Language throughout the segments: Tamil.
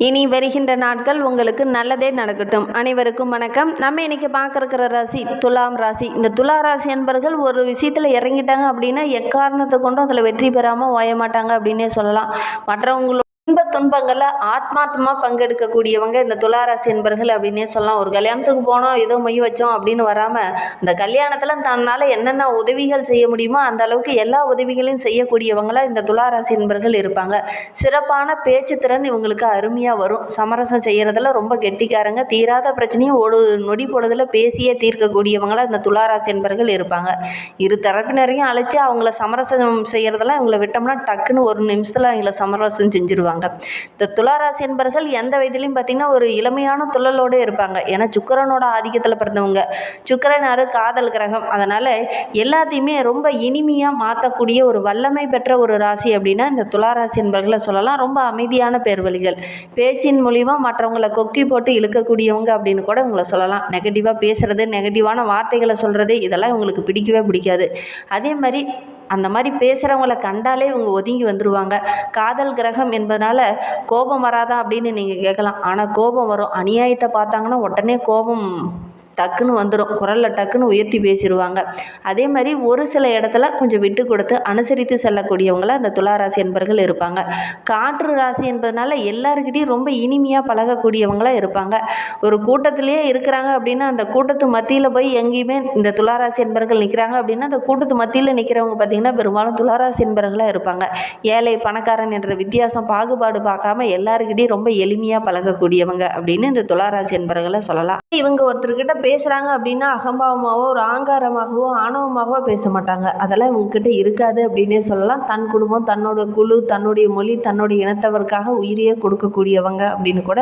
இனி வருகின்ற நாட்கள் உங்களுக்கு நல்லதே நடக்கட்டும். அனைவருக்கும் வணக்கம். நம்ம இன்னைக்கு பார்க்கறக்கிற ராசி துலாம் ராசி. இந்த துலா ராசி என்பர்கள் ஒரு விஷயத்தில் இறங்கிட்டாங்க அப்படின்னா எக்காரணத்தை கொண்டும் அதில் வெற்றி பெறாமல் ஓய மாட்டாங்க அப்படின்னே சொல்லலாம். மற்றவங்களோட இன்ப துன்பங்களில் ஆத்மார்த்தமாக பங்கெடுக்கக்கூடியவங்க இந்த துளாராசி என்பர்கள் அப்படின்னே சொல்லலாம். ஒரு கல்யாணத்துக்கு போனோம் ஏதோ மொய் வச்சோம் அப்படின்னு வராமல் அந்த கல்யாணத்தில் தன்னால் என்னென்ன உதவிகள் செய்ய முடியுமோ அந்த அளவுக்கு எல்லா உதவிகளையும் செய்யக்கூடியவங்களாக இந்த துளாராசி என்பர்கள் இருப்பாங்க. சிறப்பான பேச்சு திறன் இவங்களுக்கு அருமையாக வரும். சமரசம் செய்கிறதுல ரொம்ப கெட்டிக்காரங்க. தீராத பிரச்சனையும் ஒரு நொடி பொழுதில் பேசியே தீர்க்கக்கூடியவங்களாக இந்த துளாராசி என்பர்கள் இருப்பாங்க. இரு தரப்பினரையும் அழைச்சி அவங்கள சமரசம் செய்கிறதெல்லாம் இவங்களை விட்டோம்னா டக்குன்னு ஒரு நிமிஷத்தில் அவங்கள சமரசம் செஞ்சுருவாங்க. இந்த துளாராசி என்பர்கள் எந்த வயதிலையும் பார்த்திங்கன்னா ஒரு இளமையான துள்ளலோடு இருப்பாங்க. ஏன்னா சுக்கரனோட ஆதிக்கத்தில் பிறந்தவங்க. சுக்கரனார் காதல் கிரகம். அதனால் எல்லாத்தையுமே ரொம்ப இனிமையாக மாற்றக்கூடிய ஒரு வல்லமை பெற்ற ஒரு ராசி அப்படின்னா இந்த துளாராசி என்பர்களை சொல்லலாம். ரொம்ப அமைதியான பேர்வழிகள். பேச்சின் மூலிமா மற்றவங்களை கொக்கி போட்டு இழுக்கக்கூடியவங்க அப்படின்னு கூட உங்களை சொல்லலாம். நெகட்டிவாக பேசுகிறது நெகட்டிவான வார்த்தைகளை சொல்கிறது இதெல்லாம் இவங்களுக்கு பிடிக்கவே பிடிக்காது. அதே மாதிரி அந்த மாதிரி பேசுகிறவங்கள கண்டாலே இவங்க ஒதுங்கி வந்துடுவாங்க காதல் கிரகம் என்பதனால் கோபம் வராதா அப்படின்னு நீங்கள் கேட்கலாம். ஆனால் கோபம் வரும். அநியாயத்தை பார்த்தாங்கன்னா உடனே கோபம் டக்குன்னு வந்துடும் குரலில் டக்குன்னு உயர்த்தி பேசிடுவாங்க அதே மாதிரி ஒரு சில இடத்துல கொஞ்சம் விட்டு கொடுத்து அனுசரித்து செல்லக்கூடியவங்களாக அந்த துளாராசி என்பர்கள் இருப்பாங்க. காற்று ராசி என்பதனால எல்லாருக்கிட்டையும் ரொம்ப இனிமையாக பழகக்கூடியவங்களாக இருப்பாங்க. ஒரு கூட்டத்திலேயே இருக்கிறாங்க அப்படின்னா அந்த கூட்டத்து மத்தியில் போய் எங்கேயுமே இந்த துளாராசி என்பர்கள் நிற்கிறாங்க அப்படின்னா அந்த கூட்டத்து மத்தியில் நிற்கிறவங்க பார்த்திங்கன்னா பெரும்பாலும் துளாராசி என்பர்களாக இருப்பாங்க. ஏழை பணக்காரன் என்ற வித்தியாசம் பாகுபாடு பார்க்காம எல்லாருக்கிட்டையும் ரொம்ப எளிமையாக பழகக்கூடியவங்க அப்படின்னு இந்த துளாராசி என்பர்களை சொல்லலாம். இவங்க ஒருத்தர்கிட்ட பேசுகிறாங்க அப்படின்னா அகம்பாவமாகவோ ஒரு ஆங்காரமாகவோ ஆணவமாகவோ பேச மாட்டாங்க. அதெல்லாம் இவங்ககிட்ட இருக்காது அப்படின்னே சொல்லலாம். தன் குடும்பம் தன்னோட குழு தன்னுடைய மொழி தன்னுடைய இனத்தவருக்காக உயிரையே கொடுக்கக்கூடியவங்க அப்படின்னு கூட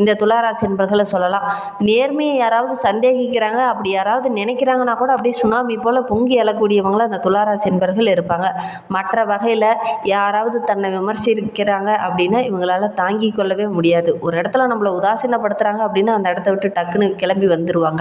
இந்த துளாராசி என்பர்களை சொல்லலாம். நேர்மையை யாராவது சந்தேகிக்கிறாங்க அப்படி யாராவது நினைக்கிறாங்கன்னா கூட அப்படியே சுனாமி போல் பொங்கி எழக்கூடியவங்களும் அந்த துளாராசி என்பர்கள் இருப்பாங்க. மற்ற வகையில் யாராவது தன்னை விமர்சிக்கிறாங்க அப்படின்னா இவங்களால தாங்கி கொள்ளவே முடியாது. ஒரு இடத்துல நம்மளை உதாசீனப்படுத்துகிறாங்க அப்படின்னா அந்த இடத்த விட்டு டக்குன்னு கிளம்பி வந்துடுவாங்க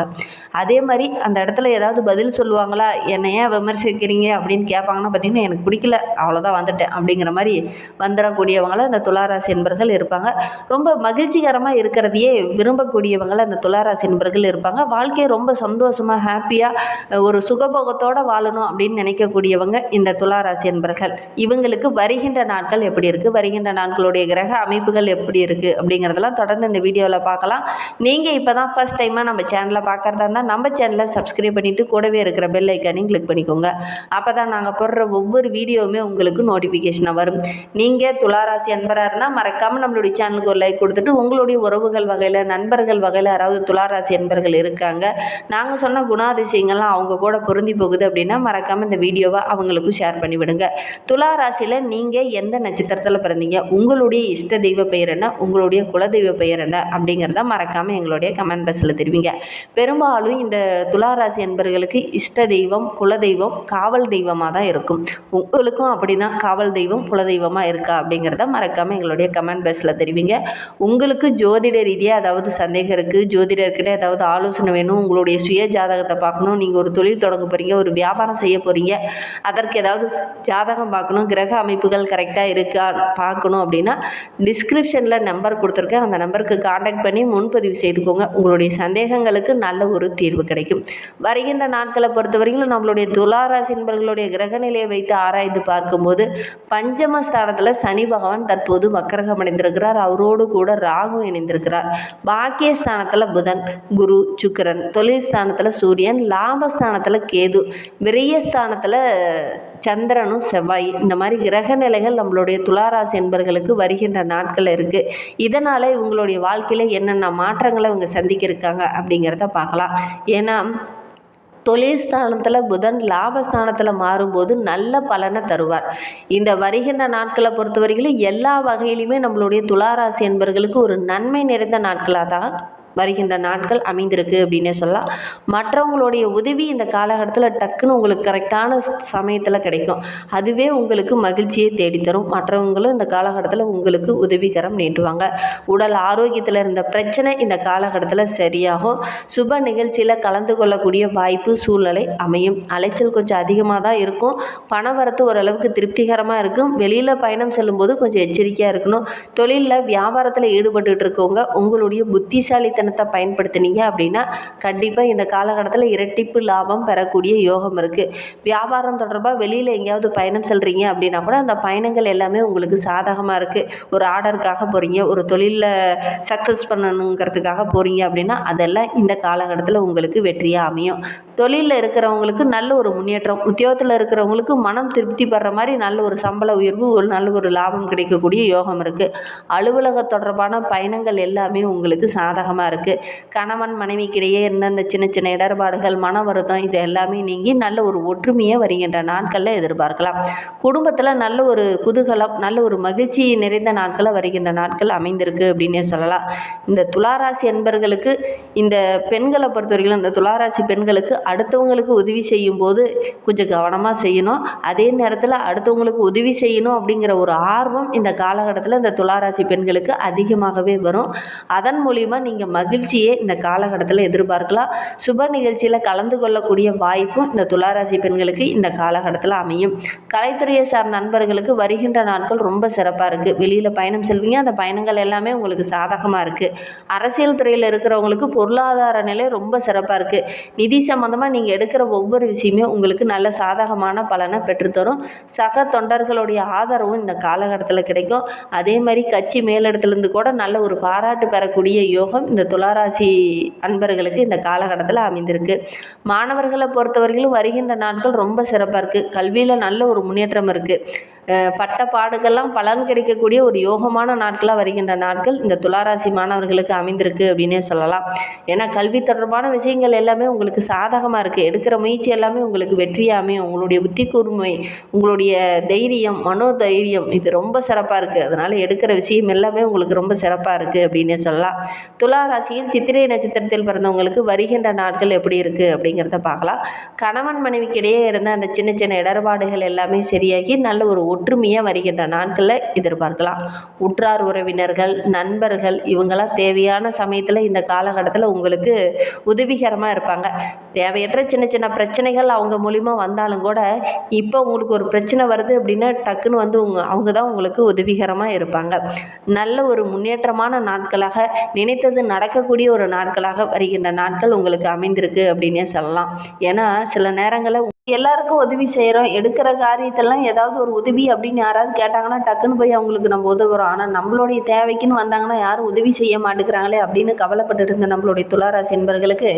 அதே மாதிரி அந்த இடத்துல ஏதாவது பதில் சொல்லுவாங்களா? என்னை ஏன் விமர்சிக்கிறீங்க? அப்படின்னு கேட்பாங்கன்னா பார்த்தீங்கன்னா எனக்கு பிடிக்கல. அவ்வளோதான் வந்துட்டேன். அப்படிங்கிற மாதிரி வந்துடக்கூடியவங்களை அந்த துளாராசி என்பர்கள் இருப்பாங்க. ரொம்ப மகிழ்ச்சிகரமாக இருக்கிறதையே விரும்பக்கூடியவங்களை அந்த துளாராசி என்பர்கள் இருப்பாங்க. வாழ்க்கையை ரொம்ப சந்தோஷமாக ஹாப்பியாக ஒரு சுகபோகத்தோடு வாழணும் அப்படின்னு நினைக்கக்கூடியவங்க இந்த துளாராசி என்பர்கள். இவங்களுக்கு வருகின்ற நாட்கள் எப்படி இருக்குது வருகின்ற நாட்களுடைய கிரக அமைப்புகள் எப்படி இருக்குது அப்படிங்கிறதெல்லாம் தொடர்ந்து இந்த வீடியோவில் பார்க்கலாம். நீங்கள் இப்போ தான் ஃபஸ்ட் டைமாக நம்ம சேனலை பார்க்குறதா இருந்தால் நம்ம சேனலை சப்ஸ்கிரைப் பண்ணிவிட்டு கூடவே இருக்கிற பெல் ஐக்கானையும் கிளிக் பண்ணிக்கோங்க. அப்போ தான் நாங்கள் போடுற ஒவ்வொரு வீடியோவுமே உங்களுக்கு நோட்டிஃபிகேஷனாக வரும். நீங்கள் துளாராசி அன்பராக இருந்தால் மறக்காமல் நம்மளுடைய சேனலுக்கு ஒரு லைக் கொடுத்துட்டு உங்களுடைய உறவுகள் வகையில் நண்பர்கள் வகையில் யாராவது துளாராசி அன்பர்கள் இருக்காங்க நாங்கள் சொன்ன குணாதிசயங்கள்லாம் அவங்க கூட பொருந்தி போகுது அப்படின்னா மறக்காமல் இந்த வீடியோவை அவங்களுக்கும் ஷேர் பண்ணிவிடுங்க துளாராசியில் நீங்கள் எந்த நட்சத்திரத்தில் பிறந்தீங்க உங்களுடைய இஷ்ட தெய்வ பெயர் என்ன உங்களுடைய குலதெய்வ பெயர் என்ன அப்படிங்கிறத மறக்காமல் எங்களுடைய கமெண்ட் பாக்ஸில் தெரிவிங்க. பெரும்பாலும் இந்த துளாராசி என்பர்களுக்கு இஷ்ட தெய்வம் குலதெய்வம் காவல் தெய்வமாக தான் இருக்கும். உங்களுக்கும் அப்படி தான் காவல் தெய்வம் குலதெய்வமாக இருக்கா அப்படிங்கிறத மறக்காமல் எங்களுடைய கமெண்ட் பாக்ஸில் தெரிவிங்க. உங்களுக்கு ஜோதிட ரீதியாக ஏதாவது சந்தேகம் இருக்குது ஜோதிடர்கிட்ட ஏதாவது ஆலோசனை வேணும் உங்களுடைய சுய ஜாதகத்தை பார்க்கணும் நீங்கள் ஒரு தொழில் தொடங்க போகிறீங்க ஒரு வியாபாரம் செய்ய போகிறீங்க அதற்கு ஏதாவது ஸ்- ஜாதகம் பார்க்கணும் கிரக அமைப்புகள் கரெக்டாக இருக்கா பார்க்கணும் அப்படின்னா டிஸ்கிரிப்ஷனில் நம்பர் கொடுத்துருக்கேன். அந்த நம்பருக்கு காண்டாக்ட் பண்ணி முன்பதிவு செய்துக்கோங்க. உங்களுடைய சந்தேகங்களுக்கு நல்ல ஒரு தீர்வு கிடைக்கும். வருகின்ற நாட்களை பொறுத்தவரைக்கும் நம்மளுடைய துளாராசி என்பவர்களுடைய கிரகநிலையை வைத்து ஆராய்ந்து பார்க்கும்போது பஞ்சம ஸ்தானத்தில் சனி பகவான் தற்போது வக்கரகம் அடைந்திருக்கிறார் அவரோடு கூட ராகு இணைந்திருக்கிறார். பாக்கியஸ்தானத்தில் புதன் குரு சுக்கிரன். தொழில் ஸ்தானத்தில் சூரியன் லாபஸ்தானத்தில் கேது. விரயஸ்தானத்தில் சந்திரனும் செவ்வாய் இந்த மாதிரி கிரக நிலைகள் நம்மளுடைய துளாராசி என்பர்களுக்கு வருகின்ற நாட்கள் இருக்குது இதனால் இவங்களுடைய வாழ்க்கையில் என்னென்ன மாற்றங்களை இவங்க சந்திக்க இருக்காங்க அப்படிங்கிறத பார்க்கலாம். ஏன்னா தொழில் ஸ்தானத்தில் புதன் லாபஸ்தானத்தில் மாறும்போது நல்ல பலனை தருவார். இந்த வருகின்ற நாட்களை பொறுத்தவரையிலும் எல்லா வகையிலுமே நம்மளுடைய துளாராசி என்பர்களுக்கு ஒரு நன்மை நிறைந்த நாட்களாக தான் வருகின்ற நாட்கள் அமைந்திருக்கு அப்படின்னே சொல்லலாம். மற்றவங்களுடைய உதவி இந்த காலகட்டத்தில் டக்குன்னு உங்களுக்கு கரெக்டான சமயத்தில் கிடைக்கும். அதுவே உங்களுக்கு மகிழ்ச்சியை தேடித்தரும். மற்றவங்களும் இந்த காலகட்டத்தில் உங்களுக்கு உதவிகரம் நீட்டுவாங்க. உடல் ஆரோக்கியத்தில் இருந்த பிரச்சனை இந்த காலகட்டத்தில் சரியாகும். சுப நிகழ்ச்சியில் கலந்து கொள்ளக்கூடிய வாய்ப்பு சூழ்நிலை அமையும். அலைச்சல் கொஞ்சம் அதிகமாக தான் இருக்கும். பண வரத்து ஓரளவுக்கு திருப்திகரமாக இருக்கும். வெளியில் பயணம் செல்லும்போது கொஞ்சம் எச்சரிக்கையாக இருக்கணும். தொழிலில் வியாபாரத்தில் ஈடுபட்டுட்டு இருக்கவங்க உங்களுடைய புத்திசாலித்தனத்தை பயன்படுத்தினீங்க அப்படின்னா கண்டிப்பாக இந்த காலகட்டத்தில் இரட்டிப்பு லாபம் பெறக்கூடிய யோகம் இருக்குது வியாபாரம் தொடர்பாக வெளியில் எங்கேயாவது பயணம் செல்கிறீங்க அப்படின்னா கூட அந்த பயணங்கள் எல்லாமே உங்களுக்கு சாதகமாக இருக்குது ஒரு ஆர்டருக்காக போகிறீங்க ஒரு தொழிலில் சக்ஸஸ் பண்ணணுங்கிறதுக்காக போகிறீங்க அப்படின்னா அதெல்லாம் இந்த காலகட்டத்தில் உங்களுக்கு வெற்றியாக அமையும். தொழிலில் இருக்கிறவங்களுக்கு நல்ல ஒரு முன்னேற்றம் உத்தியோகத்தில் இருக்கிறவங்களுக்கு மனம் திருப்தி படுற மாதிரி நல்ல ஒரு சம்பள உயர்வு ஒரு நல்ல ஒரு லாபம் கிடைக்கக்கூடிய யோகம் இருக்குது அலுவலக தொடர்பான பயணங்கள் எல்லாமே உங்களுக்கு சாதகமாக இருக்குது கணவன் மனைவிக்கிடையே இருந்த அந்த சின்ன சின்ன இடர்பாடுகள் மன வருத்தம் இது எல்லாமே நீங்கி நல்ல ஒரு ஒற்றுமையை வருகின்ற நாட்களில் எதிர்பார்க்கலாம். குடும்பத்தில் நல்ல ஒரு குதூகலம் நல்ல ஒரு மகிழ்ச்சி நிறைந்த நாட்களில் வருகின்ற நாட்கள் அமைந்திருக்கு அப்படின்னே சொல்லலாம். இந்த துளாராசி அன்பர்களுக்கு இந்த பெண்களை பொறுத்தவரைக்கும் இந்த துளாராசி பெண்களுக்கு அடுத்தவங்களுக்கு உதவி செய்யும்போது கொஞ்சம் கவனமாக செய்யணும். அதே நேரத்தில் அடுத்தவங்களுக்கு உதவி செய்யணும் அப்படிங்கிற ஒரு ஆர்வம் இந்த காலகட்டத்தில் இந்த துளாராசி பெண்களுக்கு அதிகமாகவே வரும். அதன் மூலிமா நீங்கள் மகிழ்ச்சியை இந்த காலகட்டத்தில் எதிர்பார்க்கலாம். சுப நிகழ்ச்சியில் கலந்து கொள்ளக்கூடிய வாய்ப்பும் இந்த துளாராசி பெண்களுக்கு இந்த காலகட்டத்தில் அமையும். கலைத்துறையை சார்ந்த நண்பர்களுக்கு வருகின்ற நாட்கள் ரொம்ப சிறப்பாக இருக்குது வெளியில் பயணம் செல்வீங்க. அந்த பயணங்கள் எல்லாமே உங்களுக்கு சாதகமாக இருக்குது அரசியல் துறையில் இருக்கிறவங்களுக்கு பொருளாதார நிலை ரொம்ப சிறப்பாக இருக்குது நிதி சம்மந்தமாக நீங்கள் எடுக்கிற ஒவ்வொரு விஷயமே உங்களுக்கு நல்ல சாதகமான பலனை பெற்றுத்தரும். சக தொண்டர்களுடைய ஆதரவும் இந்த காலகட்டத்தில் கிடைக்கும். அதே மாதிரி கட்சி மேலிடத்துலேருந்து கூட நல்ல ஒரு பாராட்டு பெறக்கூடிய யோகம் இந்த துளாராசி அன்பர்களுக்கு இந்த காலகட்டத்தில் அமைந்திருக்கு. மாணவர்களை பொறுத்தவரையிலும் வருகின்ற நாட்கள் ரொம்ப சிறப்பாக இருக்குது கல்வியில் நல்ல ஒரு முன்னேற்றம் இருக்குது பட்ட பாடுகள்லாம் பலன் கிடைக்கக்கூடிய ஒரு யோகமான நாட்களாக வருகின்ற நாட்கள் இந்த துளாராசி மாணவர்களுக்கு அமைந்திருக்கு அப்படின்னே சொல்லலாம். ஏன்னா கல்வி தொடர்பான விஷயங்கள் எல்லாமே உங்களுக்கு சாதகமாக இருக்குது எடுக்கிற முயற்சி எல்லாமே உங்களுக்கு வெற்றியாக அமையும். உங்களுடைய புத்தி கூர்மை உங்களுடைய தைரியம் மனோ தைரியம் இது ரொம்ப சிறப்பாக இருக்குது அதனால் எடுக்கிற விஷயம் எல்லாமே உங்களுக்கு ரொம்ப சிறப்பாக இருக்குது அப்படின்னே சொல்லலாம். துளாராசி ராசியில் சித்திரை நட்சத்திரத்தில் பிறந்தவங்களுக்கு வருகின்ற நாட்கள் எப்படி இருக்குது அப்படிங்கிறத பார்க்கலாம். கணவன் மனைவிக்கிடையே இருந்த அந்த சின்ன சின்ன இடர்பாடுகள் எல்லாமே சரியாகி நல்ல ஒரு ஒற்றுமையாக வருகின்ற நாட்களில் எதிர்பார்க்கலாம். உற்றார் உறவினர்கள் நண்பர்கள் இவங்களாம் தேவையான சமயத்தில் இந்த காலகட்டத்தில் உங்களுக்கு உதவிகரமாக இருப்பாங்க. தேவையற்ற சின்ன சின்ன பிரச்சனைகள் அவங்க மூலிமா வந்தாலும் கூட இப்போ உங்களுக்கு ஒரு பிரச்சனை வருது அப்படின்னா டக்குன்னு வந்து உங்க அவங்க தான் உங்களுக்கு உதவிகரமாக இருப்பாங்க. நல்ல ஒரு முன்னேற்றமான நாட்களாக நினைத்தது நடக்க நடக்கக்கூடிய ஒரு நாட்களாக வருகின்ற நாட்கள் உங்களுக்கு அமைந்திருக்கு அப்படின்னே சொல்லலாம். ஏன்னா சில நேரங்களில் எல்லாருக்கும் உதவி செய்கிறோம் எடுக்கிற காரியத்தெல்லாம் ஏதாவது ஒரு உதவி அப்படின்னு யாராவது கேட்டாங்கன்னா டக்குன்னு போய் அவங்களுக்கு நம்ம உதவுறோம் ஆனால் நம்மளுடைய தேவைக்குன்னு வந்தாங்கன்னா யாரும் உதவி செய்ய மாட்டேங்கிறாங்களே அப்படின்னு கவலைப்பட்டுட்டு இருந்த நம்மளுடைய துளாராசி என்பர்களுக்கு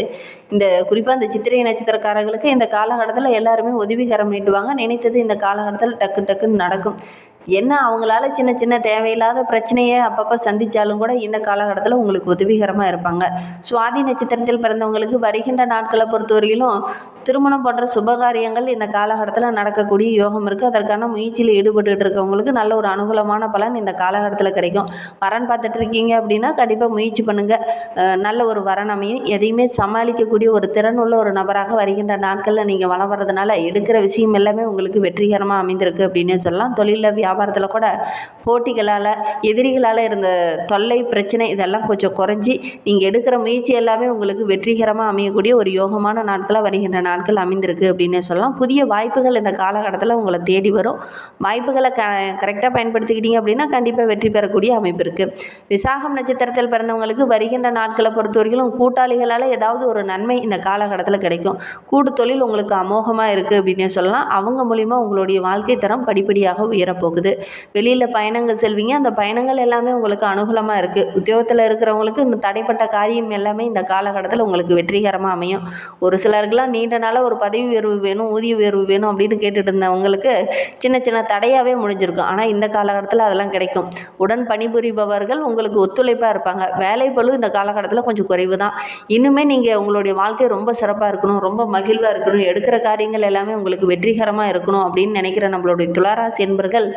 இந்த குறிப்பாக இந்த சித்திரை நட்சத்திரக்காரர்களுக்கு இந்த காலகட்டத்தில் எல்லாருமே உதவிகரம் நீட்டுவாங்க. நினைத்தது இந்த காலகட்டத்தில் டக்கு டக்குன்னு நடக்கும். என்ன அவங்களால சின்ன சின்ன தேவையில்லாத பிரச்சனையை அப்பப்போ சந்தித்தாலும் கூட இந்த காலகட்டத்தில் உங்களுக்கு உதவிகரமாக இருப்பாங்க. சுவாதி நட்சத்திரத்தில் பிறந்தவங்களுக்கு வருகின்ற நாட்களை பொறுத்தவரையிலும் திருமணம் போன்ற காரியங்கள் இந்த காலகட்டத்தில் நடக்கக்கூடிய யோகம் இருக்குது அதற்கான முயற்சியில் ஈடுபட்டுட்டு இருக்கவங்களுக்கு நல்ல ஒரு அனுகூலமான பலன் இந்த காலகட்டத்தில் கிடைக்கும். வரன் பார்த்துட்டு இருக்கீங்க அப்படின்னா கண்டிப்பாக முயற்சி பண்ணுங்கள் நல்ல ஒரு வரன் அமையும். எதையுமே சமாளிக்கக்கூடிய ஒரு திறன் உள்ள ஒரு நபராக வருகின்ற நாட்களில் நீங்கள் வளம் வர்றதுனால எடுக்கிற விஷயம் எல்லாமே உங்களுக்கு வெற்றிகரமாக அமைந்திருக்கு அப்படின்னே சொல்லலாம். தொழிலில் வியாபாரத்தில் கூட போட்டிகளால் எதிரிகளால் இருந்த தொல்லை பிரச்சனை இதெல்லாம் கொஞ்சம் குறைஞ்சி நீங்கள் எடுக்கிற முயற்சி எல்லாமே உங்களுக்கு வெற்றிகரமாக அமையக்கூடிய ஒரு யோகமான நாட்களாக வருகின்ற நாட்கள் அமைந்திருக்கு அப்படின்னு சொல்லலாம். புதிய வாய்ப்புகள் இந்த காலகட்டத்தில் உங்களை தேடி வரும். வாய்ப்புகளை க கரெக்டாக பயன்படுத்திக்கிட்டீங்க அப்படின்னா கண்டிப்பாக வெற்றி பெறக்கூடிய அமைப்பு இருக்குது விசாகம் நட்சத்திரத்தில் பிறந்தவங்களுக்கு வருகின்ற நாட்களை பொறுத்த வரைக்கும் கூட்டாளிகளால் ஏதாவது ஒரு நன்மை இந்த காலகட்டத்தில் கிடைக்கும். கூட்டு தொழில் உங்களுக்கு அமோகமாக இருக்குது அப்படின்னே சொல்லலாம். அவங்க மூலிமா உங்களுடைய வாழ்க்கை தரம் படிப்படியாக உயரப்போகுது. வெளியில் பயணங்கள் செல்வீங்க. அந்த பயணங்கள் எல்லாமே உங்களுக்கு அனுகூலமாக இருக்குது உத்தியோகத்தில் இருக்கிறவங்களுக்கு இந்த தடைப்பட்ட காரியம் எல்லாமே இந்த காலகட்டத்தில் உங்களுக்கு வெற்றிகரமாக அமையும். ஒரு சிலருக்குலாம் நீண்ட நாளாக ஒரு பதவி உயர்வு வேணும் ஊதிய உயர்வு வேணும் அப்படின்னு கேட்டுட்டு இருந்தவங்களுக்கு சின்ன சின்ன தடையாகவே முடிஞ்சிருக்கும். ஆனால் இந்த காலகட்டத்தில் அதெல்லாம் கிடைக்கும். உடன் பணிபுரிபவர்கள் உங்களுக்கு ஒத்துழைப்பாக இருப்பாங்க. வேலை பளு இந்த காலகட்டத்தில் கொஞ்சம் குறைவு தான் இன்னுமே நீங்கள் உங்களுடைய வாழ்க்கை ரொம்ப சிறப்பாக இருக்கணும் ரொம்ப மகிழ்வாக இருக்கணும். எடுக்கிற காரியங்கள் எல்லாமே உங்களுக்கு வெற்றிகரமாக இருக்கணும் அப்படின்னு நினைக்கிற நம்மளுடைய துளாராசி என்பர்கள்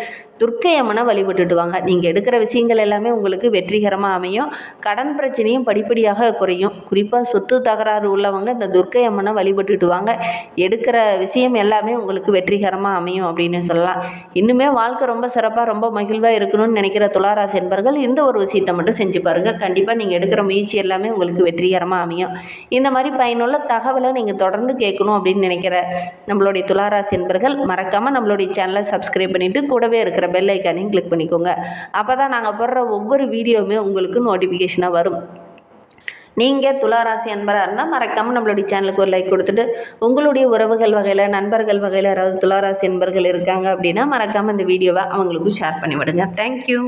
துர்க்கை வழிபட்டுடுவாங்க நீங்கள் எடுக்கிற விஷயங்கள் எல்லாமே உங்களுக்கு வெற்றிகரமாக அமையும். கடன் பிரச்சனையும் படிப்படியாக குறையும். குறிப்பாக சொத்து தகராறு உள்ளவங்க இந்த துர்க்கை அம்மனை வழிபட்டுட்டுவாங்க. எடுக்கிற விஷயம் எல்லாமே உங்களுக்கு வெற்றிகரமாக அமையும் அப்படின்னு சொல்லலாம். இன்னுமே வாழ்க்கை ரொம்ப சிறப்பாக ரொம்ப மகிழ்வாக இருக்கணும்னு நினைக்கிற துளாராசி என்பர்கள் இந்த ஒரு விஷயத்தை மட்டும் செஞ்சு பாருங்கள் கண்டிப்பாக நீங்கள் எடுக்கிற முயற்சி எல்லாமே உங்களுக்கு வெற்றிகரமாக அமையும். இந்த மாதிரி பயனுள்ள தகவலை நீங்கள் தொடர்ந்து கேட்கணும் அப்படின்னு நினைக்கிற நம்மளுடைய துளாராசி என்பர்கள் மறக்காமல் நம்மளுடைய சேனலை சப்ஸ்கிரைப் பண்ணிவிட்டு கூடவே இருக்கிற பெல் ஐக்கானையும் கிளிக் பண்ணிக்கோங்க. அப்போ தான் நாங்கள் போடுற ஒவ்வொரு வீடியோவுமே உங்களுக்கு நோட்டிஃபிகேஷனாக வரும். நீங்கள் துளாராசி அன்பராக இருந்தால் மறக்காமல் நம்மளுடைய சேனலுக்கு ஒரு லைக் கொடுத்துட்டு உங்களுடைய உறவுகள் வகையில் நண்பர்கள் வகையில் யாராவது துளாராசி அன்பர்கள் இருக்காங்க அப்படின்னா மறக்காமல் இந்த வீடியோவை அவங்களுக்கும் ஷேர் பண்ணி விடுங்க தேங்க்யூ